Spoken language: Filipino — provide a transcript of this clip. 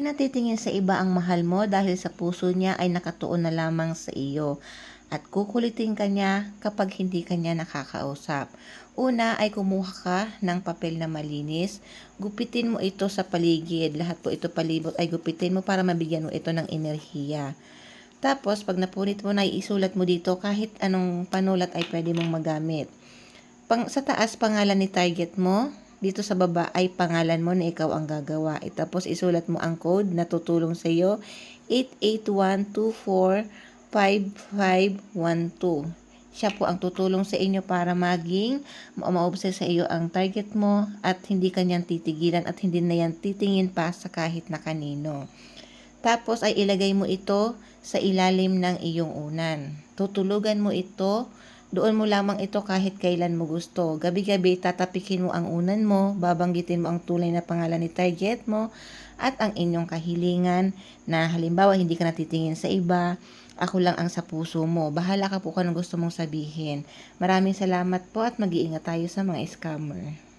Di sa iba ang mahal mo dahil sa puso niya ay nakatuon na lamang sa iyo. At kukulitin ka niya kapag hindi ka niya nakakausap. Una ay kumuha ka ng papel na malinis. Gupitin mo ito sa paligid. Lahat po ito palibot ay gupitin mo para mabigyan mo ito ng enerhiya. Tapos, pag napunit mo na, isulat mo dito kahit anong panulat ay pwede mong magamit. Pang, sa taas, pangalan ni target mo. Dito sa baba ay pangalan mo na ikaw ang gagawa. E, tapos, isulat mo ang code na tutulong sa iyo. 881245512. Siya po ang tutulong sa inyo para maging ma- maobses sa iyo ang target mo at hindi kanyang titigilan at hindi na yan titingin pa sa kahit na kanino. Tapos ay ilagay mo ito sa ilalim ng iyong unan. Tutulugan mo ito, doon mo lamang ito kahit kailan mo gusto. Gabi-gabi tatapikin mo ang unan mo, babanggitin mo ang tunay na pangalan ni target mo at ang inyong kahilingan na halimbawa hindi ka natitingin sa iba, ako lang ang sa puso mo. Bahala ka po kung gusto mong sabihin. Maraming salamat po at mag-iingat tayo sa mga scammer.